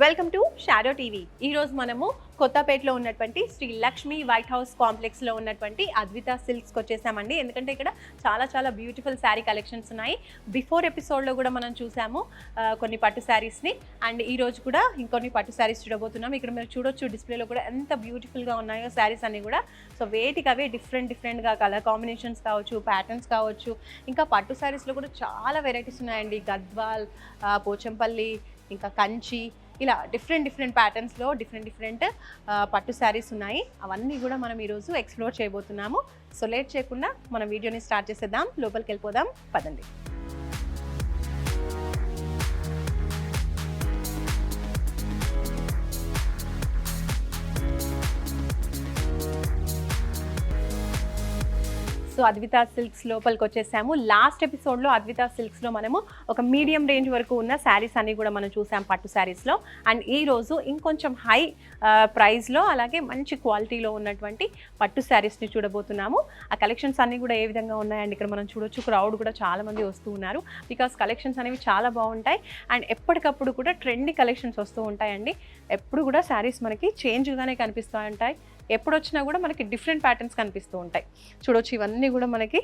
Welcome to shadow TV. ఈ రోజు మనము కొత్తపేటలో ఉన్నటువంటి శ్రీ లక్ష్మి వైట్ హౌస్ కాంప్లెక్స్లో ఉన్నటువంటి అద్విత సిల్క్స్కి వచ్చేసామండి. ఎందుకంటే ఇక్కడ చాలా చాలా బ్యూటిఫుల్ శారీ కలెక్షన్స్ ఉన్నాయి. బిఫోర్ ఎపిసోడ్లో కూడా మనం చూసాము కొన్ని పట్టు శారీస్ని అండ్ ఈరోజు కూడా ఇంకొన్ని పట్టు శారీస్ చూడబోతున్నాం. ఇక్కడ మీరు చూడొచ్చు డిస్ప్లేలో కూడా ఎంత బ్యూటిఫుల్గా ఉన్నాయో శారీస్ అన్నీ కూడా. సో వేటికి అవే డిఫరెంట్ డిఫరెంట్గా కలర్ కాంబినేషన్స్ కావచ్చు ప్యాటర్న్స్ కావచ్చు. ఇంకా పట్టు శారీస్లో కూడా చాలా వెరైటీస్ ఉన్నాయండి. గద్వాల్ పోచంపల్లి ఇంకా కంచి ఇలా డిఫరెంట్ డిఫరెంట్ ప్యాటర్న్స్లో డిఫరెంట్ డిఫరెంట్ పట్టు శారీస్ ఉన్నాయి. అవన్నీ కూడా మనం ఈరోజు ఎక్స్ప్లోర్ చేయబోతున్నాము. సో లేట్ చేయకుండా మనం వీడియోని స్టార్ట్ చేసేద్దాం. లోపలికి వెళ్ళిపోదాం. పదండి. సో అద్విత సిల్క్స్ లోపలికి వచ్చేసాము. లాస్ట్ ఎపిసోడ్లో అద్విత సిల్క్స్లో మనము ఒక మీడియం రేంజ్ వరకు ఉన్న శారీస్ అన్ని కూడా మనం చూసాం పట్టు శారీస్లో అండ్ ఈ రోజు ఇంకొంచెం హై ప్రైస్లో అలాగే మంచి క్వాలిటీలో ఉన్నటువంటి పట్టు శారీస్ని చూడబోతున్నాము. ఆ కలెక్షన్స్ అన్నీ కూడా ఏ విధంగా ఉన్నాయండి ఇక్కడ మనం చూడొచ్చు. క్రౌడ్ కూడా చాలా మంది వస్తూ ఉన్నారు. బికాస్ కలెక్షన్స్ అనేవి చాలా బాగుంటాయి. అండ్ ఎప్పటికప్పుడు కూడా ట్రెండీ కలెక్షన్స్ వస్తూ ఉంటాయండి. ఎప్పుడు కూడా శారీస్ మనకి చేంజ్గానే కనిపిస్తూ ఉంటాయి. ఎప్పుడు వచ్చినా కూడా మనకి డిఫరెంట్ ప్యాటర్న్స్ కనిపిస్తూ ఉంటాయి. చూడొచ్చు ఇవన్నీ కూడా మనకి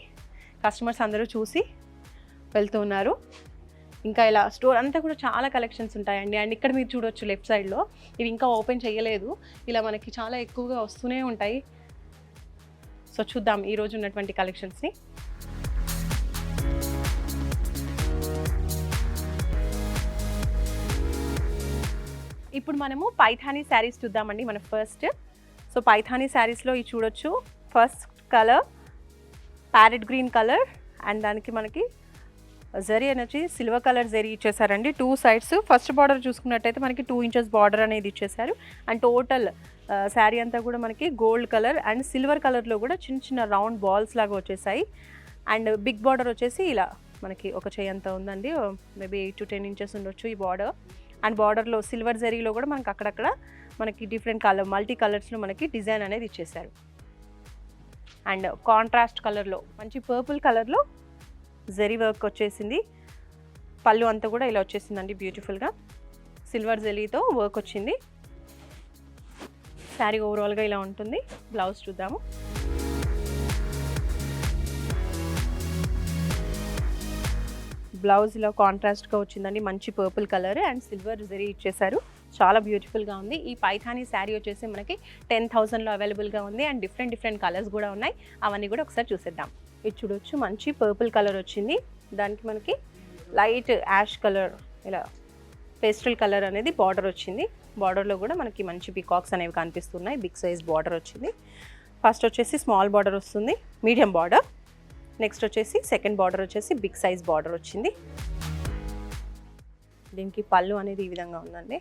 కస్టమర్స్ అందరూ చూసి వెళ్తూ ఉన్నారు. ఇంకా ఇలా స్టోర్ అంతా కూడా చాలా కలెక్షన్స్ ఉంటాయండి. అండ్ ఇక్కడ మీరు చూడొచ్చు లెఫ్ట్ సైడ్లో ఇవి ఇంకా ఓపెన్ చేయలేదు. ఇలా మనకి చాలా ఎక్కువగా వస్తూనే ఉంటాయి. సో చూద్దాం ఈరోజు ఉన్నటువంటి కలెక్షన్స్ని. ఇప్పుడు మనము పైథానీ శారీస్ చూద్దామండి. మన ఫస్ట్ సో పైథానీ శారీస్లో ఇవి చూడొచ్చు. First colour parrot green colour and దానికి మనకి జరీ అనేది సిల్వర్ కలర్ జరీ ఇచ్చేసారండి. టూ సైడ్స్ ఫస్ట్ బార్డర్ చూసుకున్నట్టయితే మనకి టూ ఇంచెస్ బార్డర్ అనేది ఇచ్చేసారు. అండ్ టోటల్ శారీ అంతా కూడా మనకి గోల్డ్ కలర్ అండ్ సిల్వర్ కలర్లో కూడా చిన్న చిన్న రౌండ్ బాల్స్ లాగా వచ్చేసాయి. అండ్ బిగ్ బార్డర్ వచ్చేసి ఇలా మనకి ఒక చేయి అంత ఉందండి. Maybe eight to ten inches ఉండొచ్చు ఈ బార్డర్ అండ్ బార్డర్లో సిల్వర్ జరీలో కూడా మనకి అక్కడక్కడ మనకి డిఫరెంట్ కలర్ మల్టీ కలర్స్లో మనకి డిజైన్ అనేది ఇచ్చేసారు అండ్ కాంట్రాస్ట్ కలర్లో మంచి పర్పుల్ కలర్లో జరీ వర్క్ వచ్చేసింది. పళ్ళు అంతా కూడా ఇలా వచ్చేసిందండి బ్యూటిఫుల్గా సిల్వర్ జెలీతో వర్క్ వచ్చింది. శారీ ఓవరాల్గా ఇలా ఉంటుంది. బ్లౌజ్ చూద్దాము. బ్లౌజ్ ఇలా కాంట్రాస్ట్గా వచ్చిందండి. మంచి purple colour and silver zari ఇచ్చేసారు చాలా బ్యూటిఫుల్గా ఉంది. ఈ పైథానీ శారీ వచ్చేసి మనకి టెన్ థౌసండ్లో అవైలబుల్గా ఉంది. అండ్ డిఫరెంట్ డిఫరెంట్ కలర్స్ కూడా ఉన్నాయి. అవన్నీ కూడా ఒకసారి చూసేద్దాం. ఇది చూడొచ్చు. మంచి పర్పుల్ కలర్ వచ్చింది. దానికి మనకి లైట్ యాష్ కలర్ ఇలా పేస్టల్ కలర్ అనేది బార్డర్ వచ్చింది. బార్డర్లో కూడా మనకి మంచి పికాక్స్ అనేవి కనిపిస్తున్నాయి. బిగ్ సైజ్ బార్డర్ వచ్చింది. ఫస్ట్ వచ్చేసి స్మాల్ బార్డర్ వస్తుంది. Medium border. నెక్స్ట్ వచ్చేసి సెకండ్ బార్డర్ వచ్చేసి బిగ్ సైజ్ బార్డర్ వచ్చింది. దీనికి పళ్ళు అనేది ఈ విధంగా ఉందండి.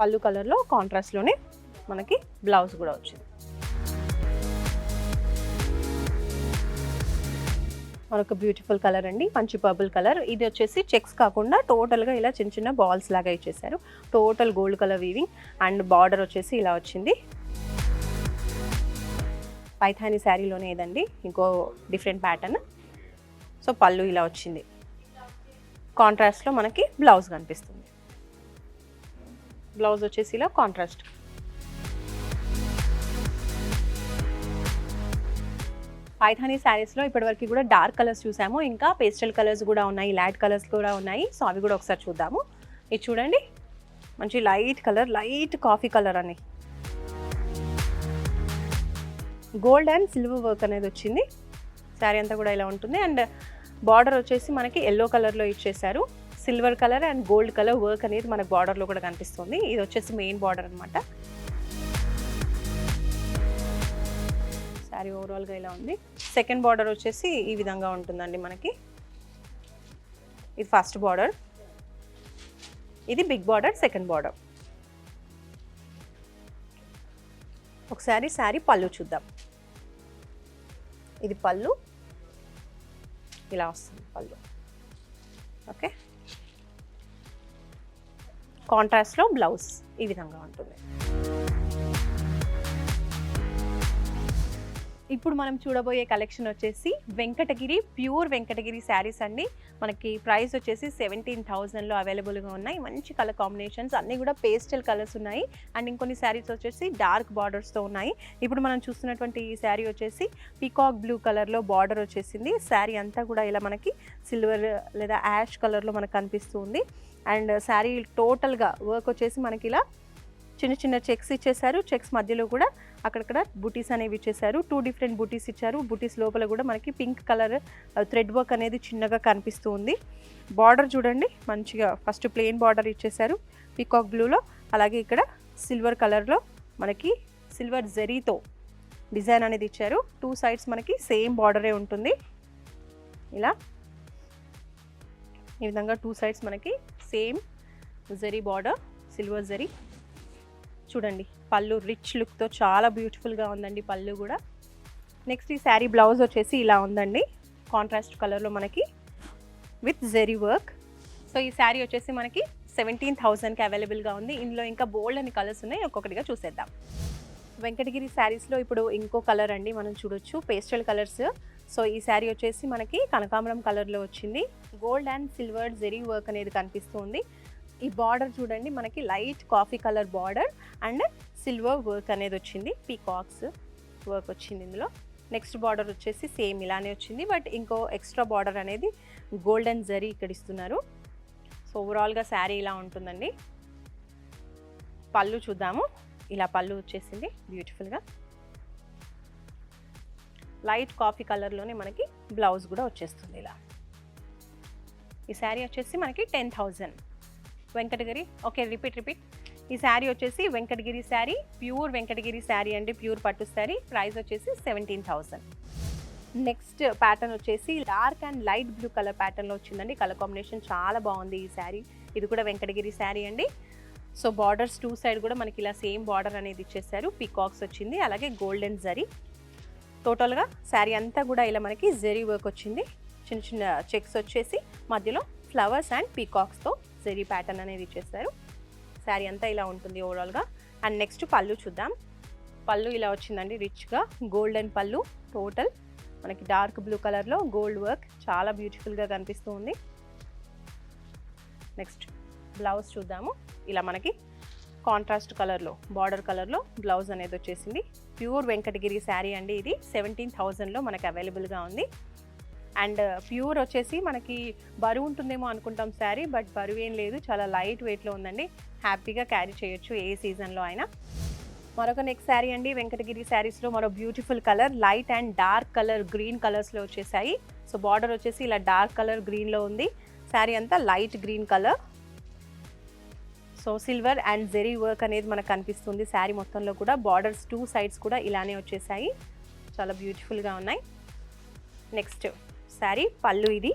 పళ్ళు కలర్లో కాంట్రాస్ట్లోనే మనకి బ్లౌజ్ కూడా వచ్చింది. మరొక బ్యూటిఫుల్ కలర్ అండి మంచి పర్పుల్ కలర్ ఇది వచ్చేసి చెక్స్ కాకుండా టోటల్గా ఇలా చిన్న చిన్న బాల్స్ లాగా ఇచ్చేసారు. Total gold colour weaving and border వచ్చేసి ఇలా వచ్చింది. పైథానీ శారీలోనే ఇదండి. ఇంకో డిఫరెంట్ ప్యాటర్న్. సో పళ్ళు ఇలా వచ్చింది. కాంట్రాస్ట్లో మనకి బ్లౌజ్ కనిపిస్తుంది. బ్లౌజ్ వచ్చేసి ఇలా కాంట్రాస్ట్. పైథానీ శారీస్లో ఇప్పటివరకు కూడా డార్క్ కలర్స్ చూసాము. ఇంకా పేస్టల్ కలర్స్ కూడా ఉన్నాయి లైట్ కలర్స్ కూడా ఉన్నాయి. సో అవి కూడా ఒకసారి చూద్దాము. ఇది చూడండి. మంచి light colour light coffee colour అని. గోల్డ్ అండ్ సిల్వర్ వర్క్ అనేది వచ్చింది. శారీ అంతా కూడా ఇలా ఉంటుంది. అండ్ బార్డర్ వచ్చేసి మనకి ఎల్లో కలర్లో ఇచ్చేసారు silver colour and gold colour work అనేది మనకు బార్డర్లో కూడా కనిపిస్తుంది. ఇది వచ్చేసి మెయిన్ బార్డర్ అనమాట శారీ ఓవరాల్గా ఇలా ఉంది. సెకండ్ బార్డర్ వచ్చేసి ఈ విధంగా ఉంటుందండి మనకి. ఇది ఫస్ట్ బార్డర్. ఇది బిగ్ బార్డర్ సెకండ్ బార్డర్. ఒకసారి శారీ పళ్ళు చూద్దాం. ఇది పళ్ళు. ఇలా వస్తుంది పళ్ళు. ఓకే? కాంట్రాస్ట్లో బ్లౌజ్ ఈ విధంగా ఉంటుంది. ఇప్పుడు మనం చూడబోయే కలెక్షన్ వచ్చేసి వెంకటగిరి ప్యూర్ వెంకటగిరి శారీస్ అండి. మనకి ప్రైస్ వచ్చేసి సెవెంటీన్ థౌజండ్లో అవైలబుల్గా ఉన్నాయి. మంచి కలర్ కాంబినేషన్స్ అన్నీ కూడా పేస్టల్ కలర్స్ ఉన్నాయి. అండ్ ఇంకొన్ని శారీస్ వచ్చేసి డార్క్ బార్డర్స్తో ఉన్నాయి. ఇప్పుడు మనం చూస్తున్నటువంటి ఈ శారీ వచ్చేసి పీకాక్ బ్లూ కలర్లో బార్డర్ వచ్చేసింది. శారీ అంతా కూడా ఇలా మనకి సిల్వర్ లేదా యాష్ కలర్లో మనకు కనిపిస్తుంది అండ్ శారీ టోటల్గా వర్క్ వచ్చేసి మనకి ఇలా చిన్న చిన్న చెక్స్ ఇచ్చేసారు చెక్స్ మధ్యలో కూడా అక్కడక్కడ బుటీస్ అనేవి ఇచ్చేసారు టూ డిఫరెంట్ బుటీస్ ఇచ్చారు. బుటీస్ లోపల కూడా మనకి పింక్ కలర్ థ్రెడ్ వర్క్ అనేది చిన్నగా కనిపిస్తూ ఉంది. బార్డర్ చూడండి. మంచిగా ఫస్ట్ ప్లెయిన్ బార్డర్ ఇచ్చేసారు పీకాక్ బ్లూలో అలాగే ఇక్కడ సిల్వర్ కలర్లో మనకి సిల్వర్ జెరీతో డిజైన్ అనేది ఇచ్చారు. టూ సైడ్స్ మనకి సేమ్ బార్డరే ఉంటుంది. ఇలా ఈ విధంగా టూ సైడ్స్ మనకి same zari border silver zari చూడండి. పళ్ళు రిచ్ లుక్తో చాలా బ్యూటిఫుల్గా ఉందండి పళ్ళు కూడా. నెక్స్ట్ ఈ శారీ బ్లౌజ్ వచ్చేసి ఇలా ఉందండి. కాంట్రాస్ట్ కలర్లో మనకి విత్ జెరీ వర్క్. సో ఈ శారీ వచ్చేసి మనకి సెవెంటీన్ థౌజండ్కి అవైలబుల్గా ఉంది. ఇందులో ఇంకా బోల్డ్ అని కలర్స్ ఉన్నాయి. ఒక్కొక్కటిగా చూసేద్దాం. వెంకటగిరి శారీస్లో ఇప్పుడు ఇంకో కలర్ అండి. మనం చూడొచ్చు. Pastel colours. సో ఈ శారీ వచ్చేసి మనకి కనకాంబరం కలర్లో వచ్చింది. Gold and silver zari work అనేది కనిపిస్తుంది. ఈ బార్డర్ చూడండి. మనకి light coffee colour border and silver work అనేది వచ్చింది పీకాక్స్ వర్క్ వచ్చింది ఇందులో. నెక్స్ట్ బార్డర్ వచ్చేసి సేమ్ ఇలానే వచ్చింది బట్ ఇంకో ఎక్స్ట్రా బార్డర్ అనేది గోల్డెన్ జరీ ఇక్కడ ఇస్తున్నారు. సో ఓవరాల్గా శారీ ఇలా ఉంటుందండి. పళ్ళు చూద్దాము. ఇలా పళ్ళు వచ్చేసింది బ్యూటిఫుల్గా. లైట్ కాఫీ కలర్లోనే మనకి బ్లౌజ్ కూడా వచ్చేస్తుంది ఇలా. ఈ శారీ వచ్చేసి మనకి ten thousand. Venkatagiri okay repeat repeat. ఈ శారీ వచ్చేసి వెంకటగిరి శారీ ప్యూర్ వెంకటగిరి శారీ అండి ప్యూర్ పట్టు శారీ. ప్రైస్ వచ్చేసి సెవెంటీన్ థౌసండ్. నెక్స్ట్ ప్యాటర్న్ వచ్చేసి dark and light blue colour ప్యాటర్న్లో వచ్చిందండి. కలర్ కాంబినేషన్ చాలా బాగుంది ఈ శారీ. ఇది కూడా వెంకటగిరి శారీ అండి. సో బార్డర్స్ టూ సైడ్ కూడా మనకి ఇలా సేమ్ బార్డర్ అనేది ఇచ్చేసారు. పీకాక్స్ వచ్చింది అలాగే గోల్డెన్ జరీ. టోటల్గా శారీ అంతా కూడా ఇలా మనకి జరీ వర్క్ వచ్చింది. చిన్న చిన్న చెక్స్ వచ్చేసి మధ్యలో ఫ్లవర్స్ అండ్ పీకాక్స్తో జరీ ప్యాటర్న్ అనేది ఇచ్చేసారు. శారీ అంతా ఇలా ఉంటుంది ఓవరాల్గా అండ్ నెక్స్ట్ పళ్ళు చూద్దాం. పళ్ళు ఇలా వచ్చిందండి రిచ్గా గోల్డెన్ పళ్ళు టోటల్ మనకి డార్క్ బ్లూ కలర్లో గోల్డ్ వర్క్ చాలా బ్యూటిఫుల్గా కనిపిస్తూ ఉంది. నెక్స్ట్ బ్లౌజ్ చూద్దాము. ఇలా మనకి కాంట్రాస్ట్ కలర్లో బార్డర్ కలర్లో బ్లౌజ్ అనేది వచ్చేసింది. ప్యూర్ వెంకటగిరి శారీ అండి ఇది. సెవెంటీన్ థౌజండ్లో మనకి అవైలబుల్గా ఉంది. అండ్ ప్యూర్ uh, వచ్చేసి మనకి బరువు ఉంటుందేమో అనుకుంటాం శారీ బట్ బరువు ఏం లేదు. చాలా లైట్ వెయిట్లో ఉందండి. హ్యాపీగా క్యారీ చేయొచ్చు ఏ సీజన్లో అయినా. మరొక నెక్స్ట్ శారీ అండి వెంకటగిరి శారీస్లో మరో beautiful colour light and dark colour green కలర్స్లో వచ్చేసాయి. సో బార్డర్ వచ్చేసి ఇలా డార్క్ కలర్ గ్రీన్లో ఉంది. శారీ అంతా light green colour so silver and zari work అనేది మనకు కనిపిస్తుంది శారీ మొత్తంలో కూడా. బార్డర్స్ టూ సైడ్స్ కూడా ఇలానే వచ్చేసాయి. చాలా బ్యూటిఫుల్గా ఉన్నాయి. నెక్స్ట్ శారీ పళ్ళు ఇది.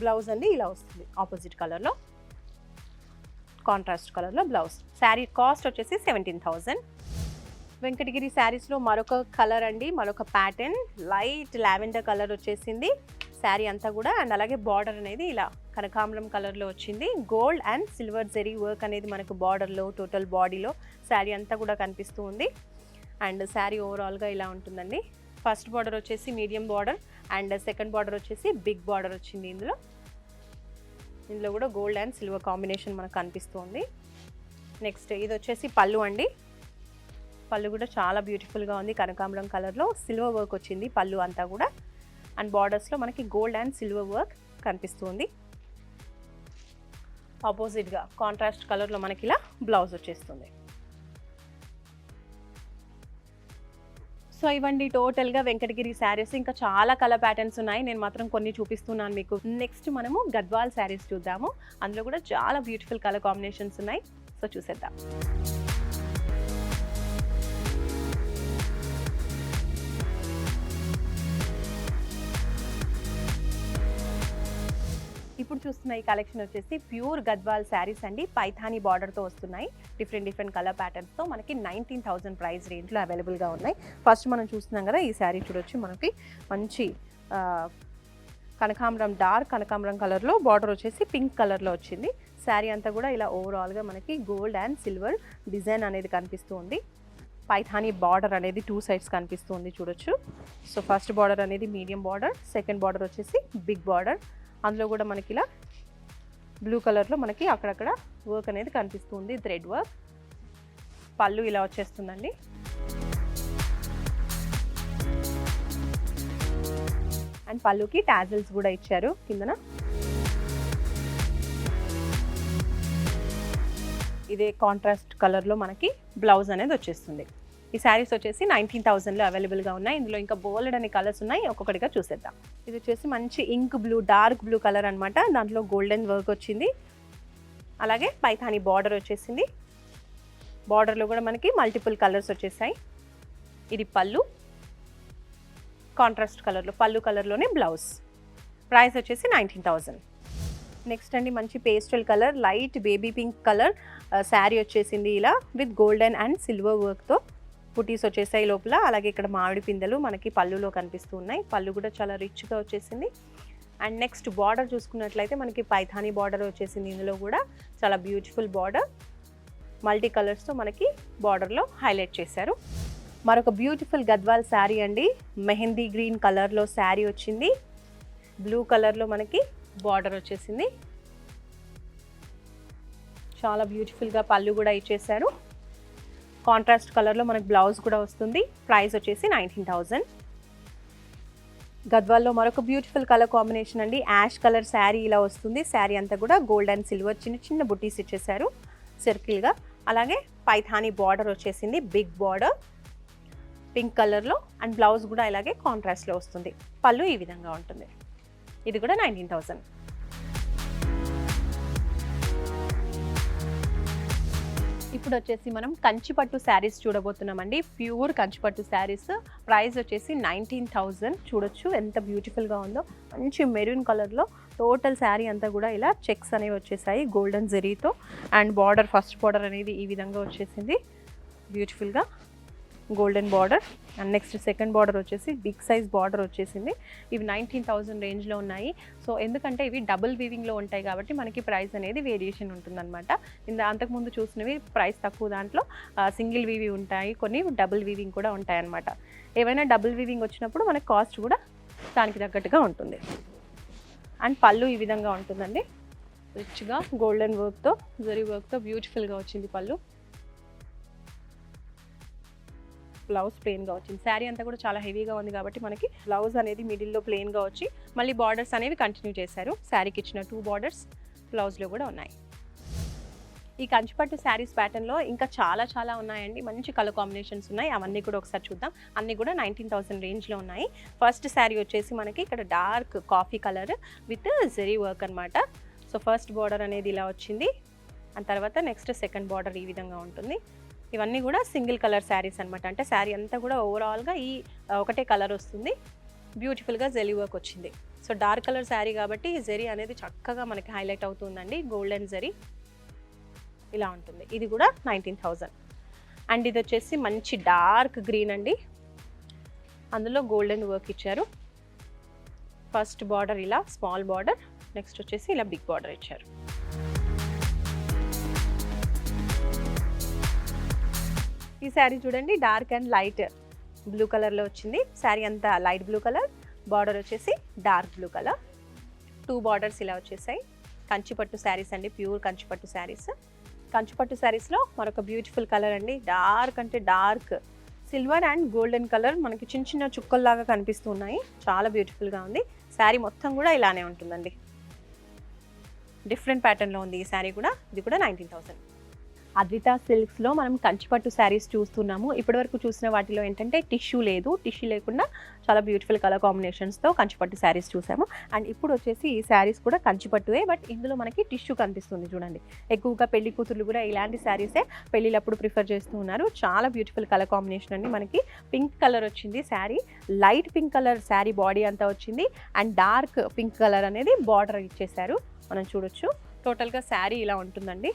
బ్లౌజ్ అండి ఇలా వస్తుంది. ఆపోజిట్ కలర్లో కాంట్రాస్ట్ కలర్లో బ్లౌజ్. శారీ కాస్ట్ వచ్చేసి సెవెంటీన్ థౌజండ్ వెంకటగిరి శారీస్లో మరొక కలర్ అండి మరొక ప్యాటర్న్. లైట్ లావెండర్ కలర్ వచ్చేసింది. శారీ అంతా కూడా అండ్ అలాగే బార్డర్ అనేది ఇలా కనకాంబరం కలర్లో వచ్చింది. Gold and silver zari work అనేది మనకు బార్డర్లో టోటల్ బాడీలో శారీ అంతా కూడా కనిపిస్తూ ఉంది. అండ్ శారీ ఓవరాల్గా ఇలా ఉంటుందండి. ఫస్ట్ బార్డర్ వచ్చేసి medium border. And second border వచ్చేసి బిగ్ బార్డర్ వచ్చింది ఇందులో. ఇందులో కూడా గోల్డ్ అండ్ సిల్వర్ కాంబినేషన్ మనకు కనిపిస్తుంది. నెక్స్ట్ ఇది వచ్చేసి పళ్ళు అండి. పళ్ళు కూడా చాలా బ్యూటిఫుల్గా ఉంది కనకాంబరం కలర్లో. సిల్వర్ వర్క్ వచ్చింది పళ్ళు అంతా కూడా. అండ్ బార్డర్స్లో మనకి గోల్డ్ అండ్ సిల్వర్ వర్క్ కనిపిస్తుంది. ఆపోజిట్గా కాంట్రాస్ట్ కలర్లో మనకి ఇలా బ్లౌజ్ వచ్చేస్తుంది. సో ఇవ్వండి టోటల్గా వెంకటగిరి శారీస్. ఇంకా చాలా కలర్ ప్యాటర్న్స్ ఉన్నాయి. నేను మాత్రం కొన్ని చూపిస్తున్నాను మీకు. నెక్స్ట్ మనము గద్వాల్ శారీస్ చూద్దాము. అందులో కూడా చాలా బ్యూటిఫుల్ కలర్ కాంబినేషన్స్ ఉన్నాయి. సో చూసేద్దాం. ఇప్పుడు చూస్తున్న ఈ కలెక్షన్ వచ్చేసి ప్యూర్ గద్వాల్ శారీస్ అండి. పైథానీ బార్డర్తో వస్తున్నాయి. డిఫరెంట్ డిఫరెంట్ కలర్ ప్యాటర్న్స్తో మనకి నైన్టీన్ థౌసండ్ ప్రైస్ రేంజ్లో అవైలబుల్గా ఉన్నాయి. ఫస్ట్ మనం చూస్తున్నాం కదా ఈ శారీ చూడొచ్చు మనకి. మంచి కనకాంబరం డార్క్ కనకాంబరం కలర్లో బార్డర్ వచ్చేసి పింక్ కలర్లో వచ్చింది. శారీ అంతా కూడా ఇలా ఓవరాల్గా మనకి గోల్డ్ అండ్ సిల్వర్ డిజైన్ అనేది కనిపిస్తూ ఉంది పైథానీ బార్డర్ అనేది టూ సైడ్స్ కనిపిస్తుంది చూడొచ్చు. సో ఫస్ట్ బార్డర్ అనేది మీడియం బార్డర్ సెకండ్ బార్డర్ వచ్చేసి బిగ్ బార్డర్ అందులో కూడా మనకి ఇలా బ్లూ కలర్లో మనకి అక్కడక్కడ వర్క్ అనేది కనిపిస్తుంది. థ్రెడ్ వర్క్ పళ్ళు ఇలా వచ్చేస్తుందండి. అండ్ పళ్ళుకి టాజిల్స్ కూడా ఇచ్చారు కిందన. ఇదే కాంట్రాస్ట్ కలర్లో మనకి బ్లౌజ్ అనేది వచ్చేస్తుంది. ఈ శారీస్ వచ్చేసి నైన్టీన్ థౌసండ్లో అవైలబుల్గా ఉన్నాయి. ఇందులో ఇంకా బోల్డ్ అనే కలర్స్ ఉన్నాయి. ఒక్కొక్కటిగా చూసేద్దాం. ఇది వచ్చేసి మంచి ink blue dark blue colour అనమాట దాంట్లో గోల్డెన్ వర్క్ వచ్చింది. అలాగే పైథాని బార్డర్ వచ్చేసింది. బార్డర్లో కూడా మనకి మల్టిపుల్ కలర్స్ వచ్చేసాయి. ఇది పళ్ళు. కాంట్రాస్ట్ కలర్లో పళ్ళు కలర్లోనే బ్లౌజ్ ప్రైస్ వచ్చేసి నైన్టీన్ థౌజండ్. నెక్స్ట్ అండి మంచి pastel colour light baby pink colour sari వచ్చేసింది ఇలా విత్ గోల్డెన్ అండ్ సిల్వర్ వర్క్తో బుటీస్ వచ్చేసాయి లోపల. అలాగే ఇక్కడ మామిడి పిందెలు మనకి పళ్ళులో కనిపిస్తూ ఉన్నాయి పళ్ళు కూడా చాలా రిచ్గా వచ్చేసింది. అండ్ నెక్స్ట్ బార్డర్ చూసుకున్నట్లయితే మనకి పైథానీ బార్డర్ వచ్చేసింది ఇందులో కూడా. చాలా బ్యూటిఫుల్ బార్డర్ మల్టీ కలర్స్తో మనకి బార్డర్లో హైలైట్ చేశారు. మరొక బ్యూటిఫుల్ గద్వాల్ శారీ అండి. మెహందీ గ్రీన్ కలర్లో శారీ వచ్చింది. బ్లూ కలర్లో మనకి బార్డర్ వచ్చేసింది. చాలా బ్యూటిఫుల్గా పళ్ళు కూడా ఇచ్చేసారు కాంట్రాస్ట్ కలర్లో మనకి బ్లౌజ్ కూడా వస్తుంది. ప్రైస్ వచ్చేసి నైన్టీన్ థౌజండ్ గద్వాల్లో మరొక బ్యూటిఫుల్ కలర్ కాంబినేషన్ అండి. యాష్ కలర్ శారీ ఇలా వస్తుంది. శారీ అంతా కూడా గోల్డ్ అండ్ సిల్వర్ చిన్న చిన్న బుటీస్ ఇచ్చేసారు సర్కిల్గా అలాగే పైథానీ బార్డర్ వచ్చేసింది. బిగ్ బార్డర్ పింక్ కలర్లో అండ్ బ్లౌజ్ కూడా ఇలాగే కాంట్రాస్ట్లో వస్తుంది. పళ్ళు ఈ విధంగా ఉంటుంది. ఇది కూడా నైన్టీన్ థౌజండ్ ఇప్పుడు వచ్చేసి మనం కంచిపట్టు శారీస్ చూడబోతున్నామండి. ప్యూర్ కంచిపట్టు శారీస్. ప్రైస్ వచ్చేసి నైన్టీన్ థౌజండ్ చూడొచ్చు ఎంత బ్యూటిఫుల్గా ఉందో. మంచి మెరూన్ కలర్లో టోటల్ శారీ అంతా కూడా ఇలా చెక్స్ అనేవి వచ్చేసాయి గోల్డెన్ జెరీతో. అండ్ బార్డర్ ఫస్ట్ బార్డర్ అనేది ఈ విధంగా వచ్చేసింది. బ్యూటిఫుల్గా. Golden border. And next second border వచ్చేసి బిగ్ సైజ్ బార్డర్ వచ్చేసింది. ఇవి నైన్టీన్ థౌసండ్ రేంజ్లో ఉన్నాయి. సో ఎందుకంటే ఇవి డబుల్ వీవింగ్లో ఉంటాయి కాబట్టి మనకి ప్రైస్ అనేది వేరియేషన్ ఉంటుందన్నమాట. ఇంత అంతకుముందు చూసినవి ప్రైస్ తక్కువ దాంట్లో సింగిల్ వీవి ఉంటాయి. కొన్ని డబుల్ వీవింగ్ కూడా ఉంటాయి అన్నమాట ఏవైనా డబుల్ వీవింగ్ వచ్చినప్పుడు మనకి కాస్ట్ కూడా దానికి తగ్గట్టుగా ఉంటుంది. అండ్ పళ్ళు ఈ విధంగా ఉంటుందండి. రిచ్గా గోల్డెన్ వర్క్తో జరీ వర్క్తో బ్యూటిఫుల్గా వచ్చింది పళ్ళు. బ్లౌజ్ ప్లెయిన్గా వచ్చింది. శారీ అంతా కూడా చాలా హెవీగా ఉంది కాబట్టి మనకి బ్లౌజ్ అనేది మిడిల్లో ప్లెయిన్గా వచ్చి మళ్ళీ బార్డర్స్ అనేవి కంటిన్యూ చేశారు. శారీకి ఇచ్చిన టూ బార్డర్స్ బ్లౌజ్లో కూడా ఉన్నాయి. ఈ కంచిపట్టు శారీస్ ప్యాటర్న్లో ఇంకా చాలా చాలా ఉన్నాయండి. మంచి కలర్ కాంబినేషన్స్ ఉన్నాయి. అవన్నీ కూడా ఒకసారి చూద్దాం. అన్నీ కూడా నైన్టీన్ థౌసండ్ రేంజ్లో ఉన్నాయి. ఫస్ట్ శారీ వచ్చేసి మనకి ఇక్కడ dark coffee colour with zari work అనమాట సో ఫస్ట్ బార్డర్ అనేది ఇలా వచ్చింది. అండ్ తర్వాత నెక్స్ట్ సెకండ్ బార్డర్ ఈ విధంగా ఉంటుంది. ఇవన్నీ కూడా సింగిల్ కలర్ శారీస్ అనమాట అంటే శారీ అంతా కూడా ఓవరాల్గా ఈ ఒకటే కలర్ వస్తుంది. బ్యూటిఫుల్గా జెరీ వర్క్ వచ్చింది. సో డార్క్ కలర్ శారీ కాబట్టి ఈ జెరీ అనేది చక్కగా మనకి హైలైట్ అవుతుందండి. గోల్డెన్ జెరీ ఇలా ఉంటుంది. ఇది కూడా నైన్టీన్ థౌజండ్ అండ్ ఇది వచ్చేసి మంచి డార్క్ గ్రీన్ అండి. అందులో గోల్డెన్ వర్క్ ఇచ్చారు. ఫస్ట్ బార్డర్ ఇలా స్మాల్ బార్డర్ నెక్స్ట్ వచ్చేసి ఇలా బిగ్ బార్డర్ ఇచ్చారు. ఈ శారీ చూడండి డార్క్ అండ్ లైట్ బ్లూ కలర్లో వచ్చింది. శారీ అంతా లైట్ బ్లూ కలర్ బార్డర్ వచ్చేసి dark blue colour two borders ఇలా వచ్చేసాయి. కంచిపట్టు శారీస్ అండి ప్యూర్ కంచిపట్టు శారీస్. కంచిపట్టు శారీస్లో మరొక బ్యూటిఫుల్ కలర్ అండి డార్క్ అంటే dark silver and golden colour మనకి చిన్న చిన్న చుక్కల్లాగా కనిపిస్తున్నాయి. చాలా బ్యూటిఫుల్గా ఉంది. శారీ మొత్తం కూడా ఇలానే ఉంటుందండి. డిఫరెంట్ ప్యాటర్న్లో ఉంది ఈ శారీ కూడా. ఇది కూడా నైన్టీన్ థౌసండ్ అద్విత సిల్క్స్లో మనం కంచిపట్టు శారీస్ చూస్తున్నాము. ఇప్పటివరకు చూసిన వాటిలో ఏంటంటే టిష్యూ లేదు. టిష్యూ లేకుండా చాలా బ్యూటిఫుల్ కలర్ కాంబినేషన్స్తో కంచిపట్టు శారీస్ చూసాము. అండ్ ఇప్పుడు వచ్చేసి ఈ శారీస్ కూడా కంచిపట్టువే. బట్ ఇందులో మనకి టిష్యూ కనిపిస్తుంది చూడండి. ఎక్కువగా పెళ్ళి కూతుర్లు కూడా ఇలాంటి శారీసే పెళ్ళిళ్ళప్పుడు ప్రిఫర్ చేస్తూ ఉన్నారు. చాలా బ్యూటిఫుల్ కలర్ కాంబినేషన్ అండి. మనకి పింక్ కలర్ వచ్చింది sari. Light pink colour sari body అంతా వచ్చింది. అండ్ డార్క్ పింక్ కలర్ అనేది బార్డర్ ఇచ్చేసారు మనం చూడొచ్చు. టోటల్గా శారీ ఇలా ఉంటుందండి.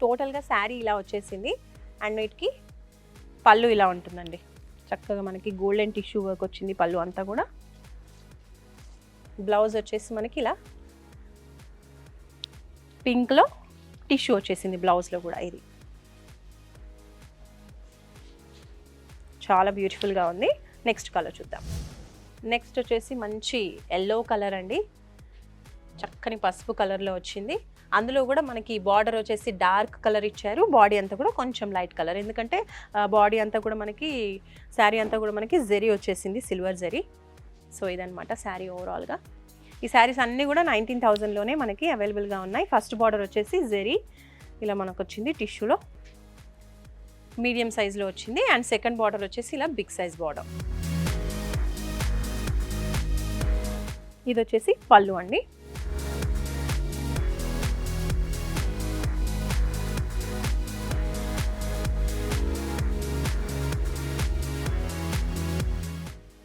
టోటల్గా శారీ ఇలా వచ్చేసింది. అండ్ వీటికి పళ్ళు ఇలా ఉంటుందండి. చక్కగా మనకి గోల్డెన్ టిష్యూ వర్క్ వచ్చింది పళ్ళు అంతా కూడా. బ్లౌజ్ వచ్చేసి మనకి ఇలా పింక్లో టిష్యూ వచ్చేసింది బ్లౌజ్లో కూడా ఇది. చాలా బ్యూటిఫుల్గా ఉంది. నెక్స్ట్ కలర్ చూద్దాం. నెక్స్ట్ వచ్చేసి మంచి ఎల్లో కలర్ అండి. చక్కని పసుపు కలర్లో వచ్చింది. అందులో కూడా మనకి బార్డర్ వచ్చేసి డార్క్ కలర్ ఇచ్చారు. బాడీ అంతా కూడా కొంచెం లైట్ కలర్ ఎందుకంటే బాడీ అంతా కూడా మనకి శారీ అంతా కూడా మనకి జెరీ వచ్చేసింది సిల్వర్ జెరీ సో ఇదనమాట శారీ ఓవరాల్గా ఈ శారీస్ అన్నీ కూడా నైన్టీన్ థౌజండ్లోనే మనకి అవైలబుల్గా ఉన్నాయి. ఫస్ట్ బార్డర్ వచ్చేసి జెరీ ఇలా మనకు వచ్చింది టిష్యూలో మీడియం సైజ్లో వచ్చింది. అండ్ సెకండ్ బార్డర్ వచ్చేసి ఇలా బిగ్ సైజ్ బార్డర్ ఇది వచ్చేసి పళ్ళు అండి.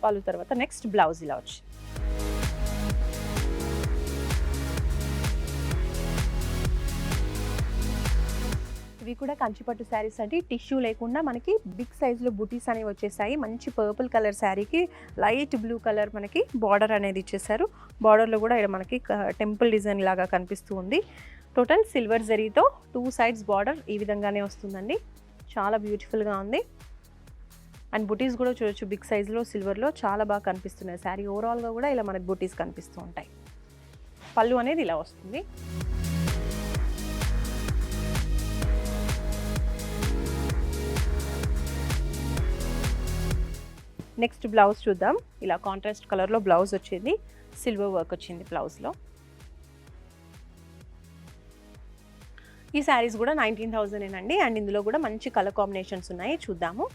పళ్ళు తర్వాత నెక్స్ట్ బ్లౌజ్ ఇలా వచ్చి ఇవి కూడా కంచిపట్టు శారీస్ అంటే టిష్యూ లేకుండా మనకి బిగ్ సైజులో బుటీస్ అనేవి వచ్చేసాయి. మంచి పర్పుల్ కలర్ శారీకి లైట్ బ్లూ కలర్ మనకి బార్డర్ అనేది ఇచ్చేసారు. బార్డర్లో కూడా ఇక్కడ మనకి టెంపుల్ డిజైన్ లాగా కనిపిస్తూ ఉంది. టోటల్ సిల్వర్ జరీతో టూ సైడ్స్ బార్డర్ ఈ విధంగానే వస్తుందండి. చాలా బ్యూటిఫుల్గా ఉంది. అండ్ బుటీస్ కూడా చూడొచ్చు. బిగ్ సైజులో సిల్వర్లో చాలా బాగా కనిపిస్తున్నాయి. శారీ ఓవరాల్గా కూడా ఇలా మనకి బుటీస్ కనిపిస్తూ ఉంటాయి. పళ్ళు అనేది ఇలా వస్తుంది. నెక్స్ట్ బ్లౌజ్ చూద్దాం. ఇలా కాంట్రాస్ట్ కలర్లో బ్లౌజ్ వచ్చింది. సిల్వర్ వర్క్ వచ్చింది బ్లౌజ్లో. ఈ శారీస్ కూడా నైన్టీన్ థౌజండ్ అండి అండ్ ఇందులో కూడా మంచి కలర్ కాంబినేషన్స్ ఉన్నాయి. చూద్దాము.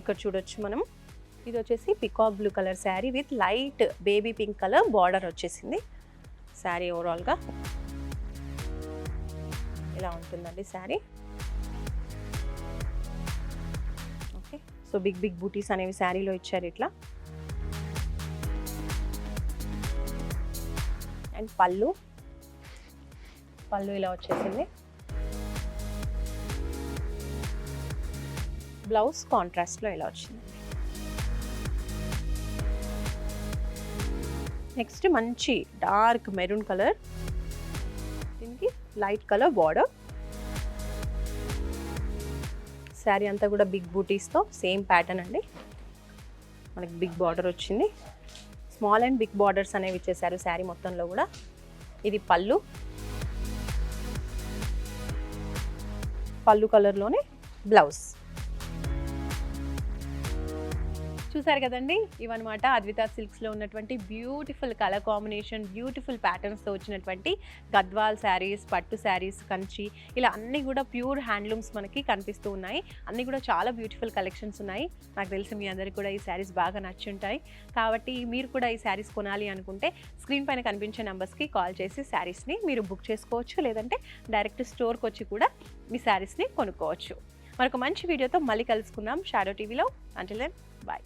ఇక్కడ చూడొచ్చు మనం. ఇది వచ్చేసి peacock blue colour sari with light baby pink colour border వచ్చేసింది. శారీ ఓవరాల్గా ఇలా ఉంటుందండి sari okay so big big బూటీస్ అనేవి శారీలో ఇచ్చారు ఇట్లా. అండ్ పళ్ళు. పళ్ళు ఇలా వచ్చేసింది. బ్లౌజ్ కాంట్రాస్ట్లో ఇలా వచ్చింది. నెక్స్ట్ మంచి డార్క్ మెరూన్ కలర్. దీనికి లైట్ కలర్ బార్డర్. శారీ అంతా కూడా బిగ్ బూటీస్తో సేమ్ ప్యాటర్న్ అండి. మనకి బిగ్ బార్డర్ వచ్చింది. స్మాల్ అండ్ బిగ్ బార్డర్స్ అనేవి ఇచ్చేసారు శారీ మొత్తంలో కూడా. ఇది పళ్ళు. పళ్ళు కలర్లోనే బ్లౌజ్. చూసారు కదండి? ఇవన్నమాట అద్విత సిల్క్స్లో ఉన్నటువంటి బ్యూటిఫుల్ కలర్ కాంబినేషన్ బ్యూటిఫుల్ ప్యాటర్న్స్తో వచ్చినటువంటి గద్వాల్ శారీస్ పట్టు శారీస్ కంచి ఇలా అన్నీ కూడా ప్యూర్ హ్యాండ్లూమ్స్ మనకి కనిపిస్తూ ఉన్నాయి. అన్నీ కూడా చాలా బ్యూటిఫుల్ కలెక్షన్స్ ఉన్నాయి. నాకు తెలిసి మీ అందరికీ కూడా ఈ శారీస్ బాగా నచ్చి ఉంటాయి. కాబట్టి మీరు కూడా ఈ శారీస్ కొనాలి అనుకుంటే స్క్రీన్ పైన కనిపించే నెంబర్స్కి కాల్ చేసి శారీస్ని మీరు బుక్ చేసుకోవచ్చు. లేదంటే డైరెక్ట్ స్టోర్కి వచ్చి కూడా మీ శారీస్ని కొనుక్కోవచ్చు. మరొక మంచి వీడియోతో మళ్ళీ కలుసుకుందాం. షాడో టీవీలో. అంటే బాయ్.